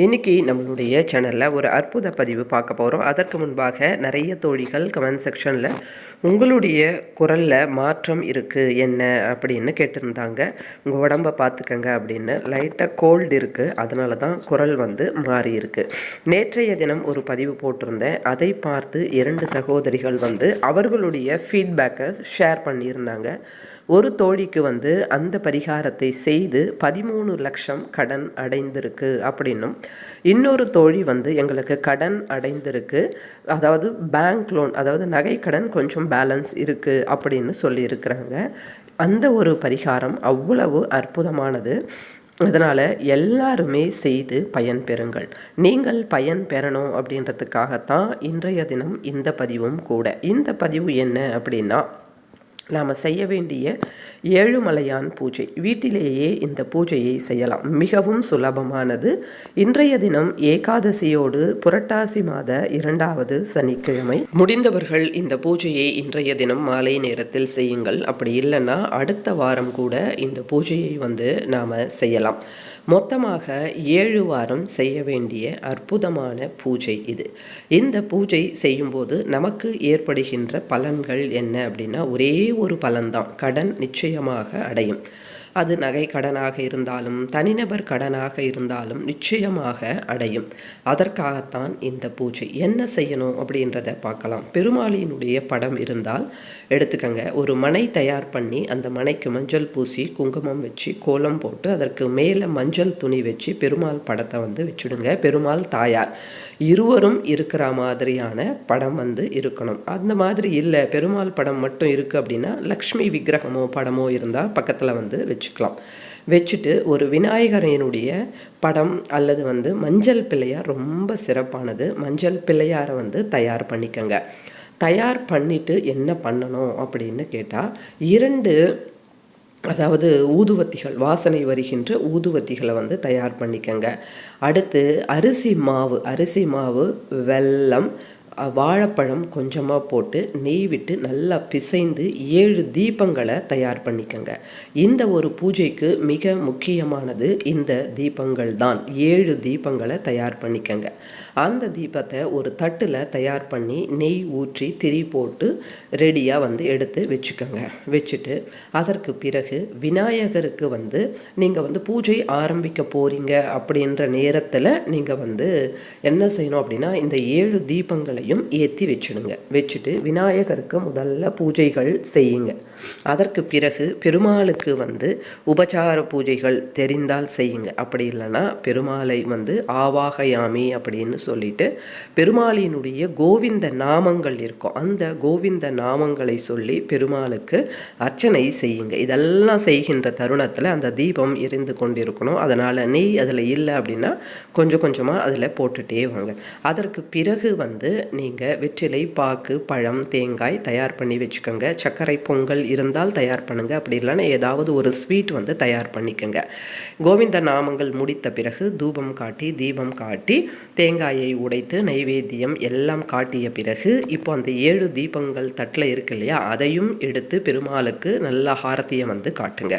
இன்னைக்கு நம்மளுடைய சேனலில் ஒரு அற்புத பதிவு பார்க்க போகிறோம் அதற்கு முன்பாக நிறைய தோழிகள் கமெண்ட் செக்ஷனில் உங்களுடைய குரலில் மாற்றம் இருக்குது என்ன அப்படின்னு கேட்டிருந்தாங்க. உங்கள் உடம்பை பார்த்துக்கங்க அப்படின்னு லைட்டாக கோல்டு இருக்குது அதனால தான் குரல் வந்து மாறியிருக்கு நேற்றைய தினம் ஒரு பதிவு போட்டிருந்தேன். அதை பார்த்து இரண்டு சகோதரிகள் வந்து அவர்களுடைய ஃபீட்பேக்கை ஷேர் பண்ணியிருந்தாங்க. ஒரு தோழிக்கு வந்து அந்த பரிகாரத்தை செய்து பதிமூணு லட்சம் கடன் அடைந்திருக்கு அப்படின்னும் இன்னொரு தோழி வந்து எங்களுக்கு கடன் அடைந்திருக்கு. அதாவது பேங்க் லோன் அதாவது நகை கடன் கொஞ்சம் பேலன்ஸ் இருக்குது அப்படின்னு சொல்லியிருக்கிறாங்க. அந்த ஒரு பரிகாரம் அவ்வளவு அற்புதமானது. அதனால் எல்லாருமே செய்து பயன் பெறுங்கள். நீங்கள் பயன் பெறணும் அப்படின்றதுக்காகத்தான் இன்றைய தினம் இந்த பதிவும் கூட. இந்த பதிவு என்ன அப்படின்னா நாம் செய்ய வேண்டிய ஏழுமலையான் பூஜை. வீட்டிலேயே இந்த பூஜையை செய்யலாம். மிகவும் சுலபமானது. இன்றைய தினம் ஏகாதசியோடு புரட்டாசி மாத இரண்டாவது சனிக்கிழமை. முடிந்தவர்கள் இந்த பூஜையை இன்றைய தினம் மாலை நேரத்தில் செய்யுங்கள். அப்படி இல்லைன்னா அடுத்த வாரம் கூட இந்த பூஜையை வந்து நாம் செய்யலாம். மொத்தமாக ஏழு வாரம் செய்ய வேண்டிய அற்புதமான பூஜை இது. இந்த பூஜை செய்யும்போது நமக்கு ஏற்படுகின்ற பலன்கள் என்ன அப்படின்னா ஒரே ஒரு பலன்தான். கடன் நிச்சயமாக அடையும். அது நகை கடனாக இருந்தாலும் தனிநபர் கடனாக இருந்தாலும் நிச்சயமாக அடையும். அதற்காகத்தான் இந்த பூஜை. என்ன செய்யணும் அப்படின்றத பார்க்கலாம். பெருமாளியினுடைய படம் இருந்தால் எடுத்துக்கங்க. ஒரு மனை தயார் பண்ணி அந்த மனைக்கு மஞ்சள் பூசி குங்குமம் வச்சு கோலம் போட்டு அதற்கு மேலே மஞ்சள் துணி வச்சு பெருமாள் படத்தை வந்து வச்சுடுங்க. பெருமாள் தாயார். இருவரும் இருக்கிற மாதிரியான படம் வந்து இருக்கணும். அந்த மாதிரி இல்லை. பெருமாள் படம் மட்டும் இருக்குது அப்படின்னா லக்ஷ்மி விக்கிரகமோ படமோ இருந்தால் பக்கத்தில் வந்து வச்சுக்கலாம். வச்சுட்டு ஒரு விநாயகரையனுடைய படம் அல்லது வந்து மஞ்சள் பிள்ளையார் ரொம்ப சிறப்பானது. மஞ்சள் பிள்ளையாரை வந்து தயார் பண்ணிக்கங்க. தயார் பண்ணிவிட்டு என்ன பண்ணணும் அப்படின்னு கேட்டால் இரண்டு அதாவது ஊதுவத்திகள் வாசனை வருகின்ற ஊதுவத்திகளை வந்து தயார் பண்ணிக்கங்க. அடுத்து அரிசி மாவு அரிசி மாவு வெல்லம் வாழைப்பழம் கொஞ்சமாக போட்டு நெய் விட்டு நல்லா பிசைந்து ஏழு தீபங்களை தயார் பண்ணிக்கங்க. இந்த ஒரு பூஜைக்கு மிக முக்கியமானது இந்த தீபங்கள் தான். ஏழு தீபங்களை தயார் பண்ணிக்கங்க. அந்த தீபத்தை ஒரு தட்டில் தயார் பண்ணி நெய் ஊற்றி திரி போட்டு ரெடியாக வந்து எடுத்து வச்சுக்கோங்க. வச்சுட்டு அதற்கு பிறகு விநாயகருக்கு வந்து நீங்கள் வந்து பூஜை ஆரம்பிக்க போகிறீங்க அப்படின்ற நேரத்தில் நீங்கள் வந்து என்ன செய்யணும் அப்படின்னா இந்த ஏழு தீபங்களை விளக்கையும் ஏற்றி வச்சுடுங்க. வச்சுட்டு விநாயகருக்கு முதல்ல பூஜைகள் செய்யுங்க. அதற்கு பிறகு பெருமாளுக்கு வந்து உபச்சார பூஜைகள் தெரிந்தால் செய்யுங்க. அப்படி இல்லைன்னா பெருமாளை வந்து ஆவாகயாமி அப்படின்னு சொல்லிட்டு பெருமாளினுடைய கோவிந்த நாமங்கள் இருக்கும். அந்த கோவிந்த நாமங்களை சொல்லி பெருமாளுக்கு அர்ச்சனை செய்யுங்க. இதெல்லாம் செய்கின்ற தருணத்தில் அந்த தீபம் எரிந்து கொண்டிருக்கணும். அதனால் நெய் அதில் இல்லை அப்படின்னா கொஞ்சம் கொஞ்சமாக அதில் போட்டுகிட்டே வாங்க. அதற்கு பிறகு வந்து நீங்கள் வெற்றிலை பாக்கு பழம் தேங்காய் தயார் பண்ணி வச்சுக்கோங்க. சர்க்கரை பொங்கல் இருந்தால் தயார் பண்ணுங்கள் அப்படி இல்லைன்னா ஏதாவது ஒரு ஸ்வீட் வந்து தயார் பண்ணிக்கோங்க. கோவிந்த நாமங்கள் முடித்த பிறகு தூபம் காட்டி தீபம் காட்டி தேங்காயை உடைத்து நைவேத்தியம் எல்லாம் காட்டிய பிறகு இப்போ அந்த ஏழு தீபங்கள் தட்டில் இருக்கு இல்லையா? அதையும் எடுத்து பெருமாளுக்கு நல்ல ஹாரத்தியை வந்து காட்டுங்க.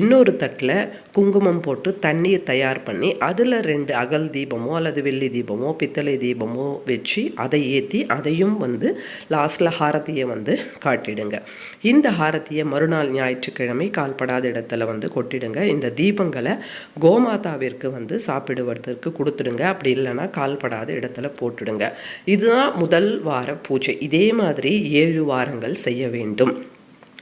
இன்னொரு தட்டில் குங்குமம் போட்டு தண்ணீர் தயார் பண்ணி அதில் ரெண்டு அகல் தீபமோ அல்லது வெள்ளி தீபமோ பித்தளை தீபமோ வச்சு அதை ஏற்றி அதையும் வந்து லாஸ்ட்டில் ஹாரத்தியை வந்து காட்டிடுங்க. இந்த ஹாரத்தியை மறுநாள் ஞாயிற்றுக்கிழமை கால்படாத இடத்துல வந்து கொட்டிடுங்க. இந்த தீபங்களை கோமாதாவிற்கு வந்து சாப்பிடுவதற்கு கொடுத்துடுங்க. அப்படி இல்லைன்னா கால்படாத இடத்துல போட்டுடுங்க. இதுதான் முதல் வார பூஜை. இதே மாதிரி ஏழு வாரங்கள் செய்ய வேண்டும்.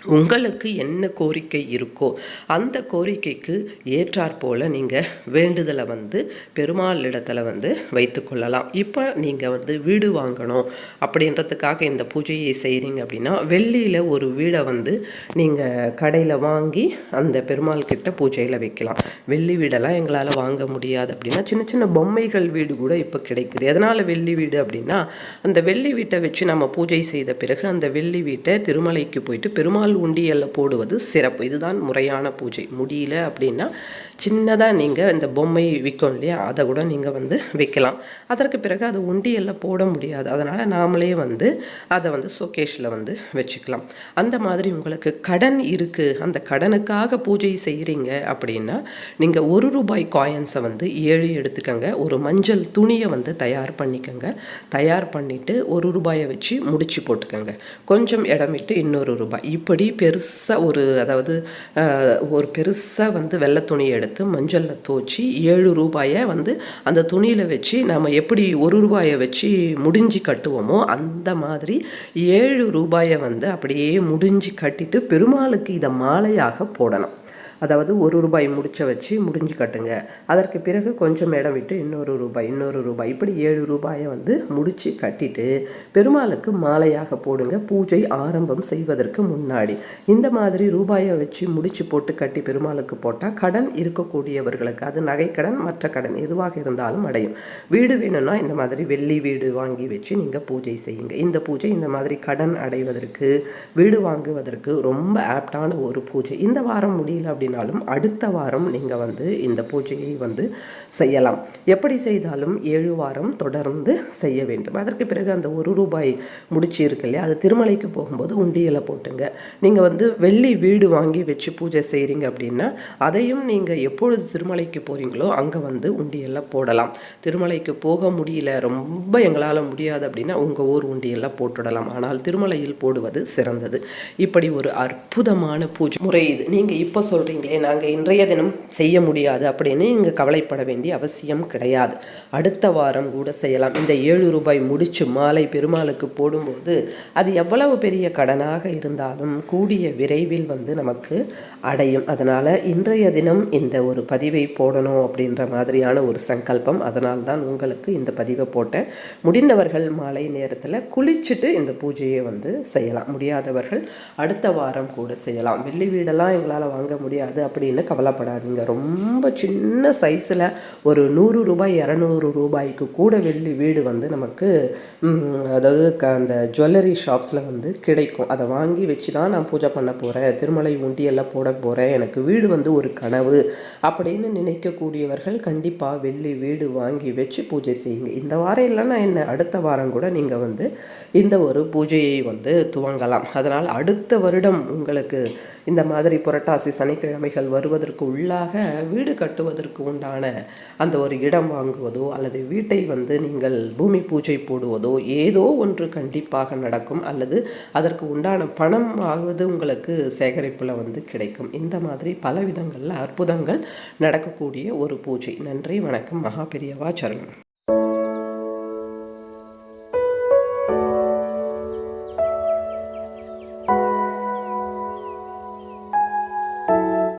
உங்களுக்கு என்ன கோரிக்கை இருக்கோ அந்த கோரிக்கைக்கு ஏற்றாற்போல் நீங்கள் வேண்டுதலை வந்து பெருமாள் இடத்துல வந்து வைத்துக்கொள்ளலாம் இப்போ நீங்கள் வந்து வீடு வாங்கணும் அப்படின்றதுக்காக இந்த பூஜையை செய்கிறீங்க அப்படின்னா வெள்ளியில் ஒரு வீடை வந்து நீங்கள் கடையில் வாங்கி அந்த பெருமாள் கிட்ட பூஜையில் வைக்கலாம். வெள்ளி வீடெல்லாம் எங்களால் வாங்க முடியாது அப்படின்னா சின்ன சின்ன பொம்மைகள் வீடு கூட இப்போ கிடைக்குது. எதனால் வெள்ளி வீடு அப்படின்னா அந்த வெள்ளி வீட்டை வச்சு நம்ம பூஜை செய்த பிறகு அந்த வெள்ளி வீட்டை திருமலைக்கு போயிட்டு பெருமாள் உண்டியலில் போடுவது சிறப்பு. இதுதான் முறையான பூஜை. முடியல அப்படின்னா சின்னதாக நீங்கள் இந்த பொம்மை விற்கும் இல்லையா? அதை கூட நீங்கள் வந்து விற்கலாம். அதற்கு பிறகு அது உண்டியலில் போட முடியாது. அதனால் நாமளே வந்து அதை வந்து ஷோகேஷில் வந்து வச்சுக்கலாம். அந்த மாதிரி உங்களுக்கு கடன் இருக்குது அந்த கடனுக்காக பூஜை செய்கிறீங்க அப்படின்னா நீங்கள் ஒரு ரூபாய் காயின்ஸை வந்து ஏழு எடுத்துக்கோங்க. ஒரு மஞ்சள் துணியை வந்து தயார் பண்ணிக்கோங்க. தயார் பண்ணிவிட்டு ஒரு ரூபாயை வச்சு முடிச்சு போட்டுக்கோங்க. கொஞ்சம் இடம் விட்டு இன்னொரு ரூபாய். இப்படி பெருசாக ஒரு அதாவது ஒரு பெருசாக வந்து வெள்ளை துணியை எடுத்து மஞ்சளில் தோச்சி ஏழு ரூபாயை வந்து அந்த துணியில் வச்சு நம்ம எப்படி ஒரு ரூபாயை வச்சு முடிஞ்சு கட்டுவோமோ அந்த மாதிரி ஏழு ரூபாயை வந்து அப்படியே முடிஞ்சு கட்டிட்டு பெருமாளுக்கு இதை மாலையாக போடணும். அதாவது ஒரு ரூபாய் முடிச்ச வச்சு முடிஞ்சு கட்டுங்க. அதற்கு பிறகு கொஞ்சம் இடம் விட்டு இன்னொரு ரூபாய் இன்னொரு ரூபாய் இப்படி ஏழு ரூபாயை வந்து முடிச்சு கட்டிட்டு பெருமாளுக்கு மாலையாக போடுங்க. பூஜை ஆரம்பம் செய்வதற்கு முன்னாடி. இந்த மாதிரி ரூபாயை வச்சு முடிச்சு போட்டு கட்டி பெருமாளுக்கு போட்டால் கடன் இருக்கக்கூடியவர்களுக்கு அது நகைக்கடன் மற்ற கடன் எதுவாக இருந்தாலும் அடையும். வீடு வேணும்னா இந்த மாதிரி வெள்ளி வீடு வாங்கி வச்சு நீங்கள் பூஜை செய்யுங்க. இந்த பூஜை இந்த மாதிரி கடன் அடைவதற்கு வீடு வாங்குவதற்கு ரொம்ப ஆப்டான ஒரு பூஜை. இந்த வாரம் முடியல அப்படின்னாலும் அடுத்த வாரம் நீங்கள் வந்து இந்த பூஜையை வந்து செய்யலாம். எப்படி செய்தாலும் ஏழு வாரம் தொடர்ந்து செய்ய வேண்டும். அதற்கு பிறகு அந்த ஒரு ரூபாய் முடிச்சு இருக்கு இல்லையா? அது திருமலைக்கு போகும்போது உண்டியலை போட்டுங்க. நீங்கள் வந்து வெள்ளி வீடு வாங்கி வச்சு பூஜை செய்கிறீங்க அப்படின்னா அதையும் நீங்கள் எப்பொழுது திருமலைக்கு போகிறீங்களோ அங்கே வந்து உண்டியலில் போடலாம். திருமலைக்கு போக முடியல ரொம்ப எங்களால் முடியாது அப்படின்னா உங்கள் ஊர் உண்டியலில் போட்டுடலாம். ஆனால் திருமலையில் போடுவது சிறந்தது. இப்படி ஒரு அற்புதமான பூஜை முறை இது. நீங்கள் இப்போ சொல்கிறீங்களே நாங்கள் இன்றைய தினம் செய்ய முடியாது அப்படின்னு நீங்கள் கவலைப்பட வேண்டிய அவசியம் கிடையாது. அடுத்த வாரம் கூட செய்யலாம். இந்த ஏழு ரூபாய் முடிச்சு மாலை பெருமாளுக்கு போடும்போது அது எவ்வளவு பெரிய கடனாக இருந்தாலும் கூடிய விரைவில் வந்து நமக்கு அடையும். அதனால் இன்றைய தினம் இந்த ஒரு பதிவை போடணும் அப்படின்ற மாதிரியான ஒரு சங்கல்பம் அதனால் தான் உங்களுக்கு இந்த பதிவை போட்டேன் முடிந்தவர்கள் மாலை நேரத்தில் குளிச்சுட்டு இந்த பூஜையை வந்து செய்யலாம். முடியாதவர்கள் அடுத்த வாரம் கூட செய்யலாம். வெள்ளி வீடெல்லாம் எங்களால் வாங்க முடியாது. அப்படின்னு கவலைப்படாதீங்க. ரொம்ப சின்ன சைஸில் ஒரு நூறு ரூபாய் இரநூறு ரூபாய்க்கு கூட வெள்ளி வீடு வந்து நமக்கு அதாவது க அந்த ஜுவல்லரி ஷாப்ஸில் வந்து கிடைக்கும். அதை வாங்கி வச்சு தான் நான் பூஜை பண்ண போகிறேன் திருமலை உண்டியெல்லாம் போட போகிறேன் எனக்கு வீடு வந்து ஒரு கனவு. அப்படின்னு நினைக்கக்கூடியவர்கள் கண்டிப்பாக வெள்ளி வீடு வாங்கி வச்சு பூஜை செய்யுங்க. இந்த வாரம் இல்லைன்னா என்ன? அடுத்த வாரம் கூட நீங்கள் வந்து இந்த ஒரு பூஜையை வந்து துவங்கலாம். அதனால் அடுத்த வருடம் உங்களுக்கு இந்த மாதிரி புரட்டாசி சனிக்கிழமைகள் வருவதற்கு உள்ளாக வீடு கட்டுவதற்கு உண்டான அந்த ஒரு இடம் வாங்குவதோ அல்லது வீட்டை வந்து நீங்கள் பூமி பூஜை போடுவதோ ஏதோ ஒன்று கண்டிப்பாக நடக்கும் அல்லது அதற்கு உண்டான பணம் ஆகுவது உங்களுக்கு சேகரிப்பில் வந்து கிடைக்கும். இந்த மாதிரி பல விதங்களில் அற்புதங்கள் நடக்கக்கூடிய ஒரு பூஜை. நன்றி வணக்கம் மகா பெரியவா சரணம்.